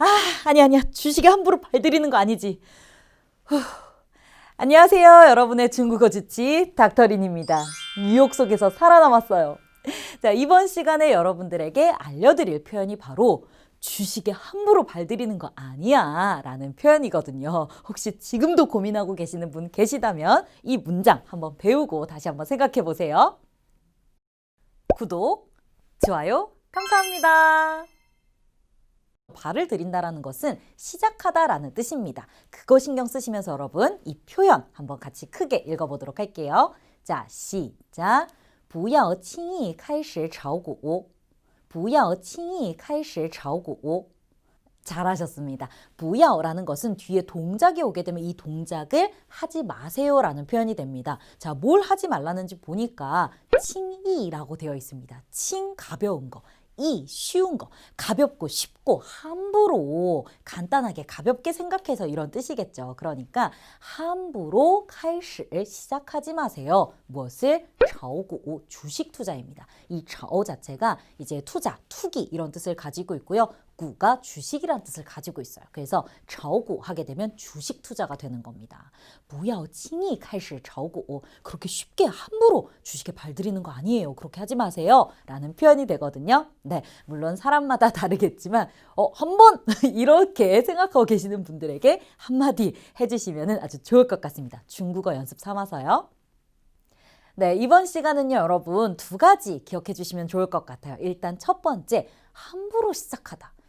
아, 아니 아니야. 주식에 함부로 발들이는 거 아니지. 후. 안녕하세요. 여러분의 중국어 주치 닥터린입니다. 뉴욕 속에서 살아남았어요. 자, 이번 시간에 여러분들에게 알려드릴 표현이 바로 주식에 함부로 발들이는 거 아니야 라는 표현이거든요. 혹시 지금도 고민하고 계시는 분 계시다면 이 문장 한번 배우고 다시 한번 생각해 보세요. 구독, 좋아요, 감사합니다. 발을 들인다라는 것은 시작하다라는 뜻입니다. 그거 신경 쓰시면서 여러분 이 표현 한번 같이 크게 읽어보도록 할게요. 자, 시작. 不要轻易开始炒股.不要轻易开始炒股. 잘하셨습니다. 不要라는 것은 뒤에 동작이 오게 되면 이 동작을 하지 마세요라는 표현이 됩니다. 자, 뭘 하지 말라는지 보니까 칭이라고 되어 있습니다. 칭 가벼운 거. 이 쉬운 거, 가볍고 쉽고 함부로 간단하게 가볍게 생각해서 이런 뜻이겠죠. 그러니까 함부로 칼시를 시작하지 마세요. 무엇을? 저고 주식 투자입니다. 이저 자체가 이제 투자, 투기 이런 뜻을 가지고 있고요. 구가 주식이란 뜻을 가지고 있어요. 그래서 저고 하게 되면 주식 투자가 되는 겁니다. 不要轻易开始炒股. 그렇게 쉽게 함부로 주식에 발들이는 거 아니에요. 그렇게 하지 마세요. 라는 표현이 되거든요. 네, 물론 사람마다 다르겠지만 어, 한번 이렇게 생각하고 계시는 분들에게 한마디 해주시면 아주 좋을 것 같습니다. 중국어 연습 삼아서요. 네, 이번 시간은요, 여러분 두 가지 기억해 주시면 좋을 것 같아요. 일단 첫 번째, 함부로 시작하다.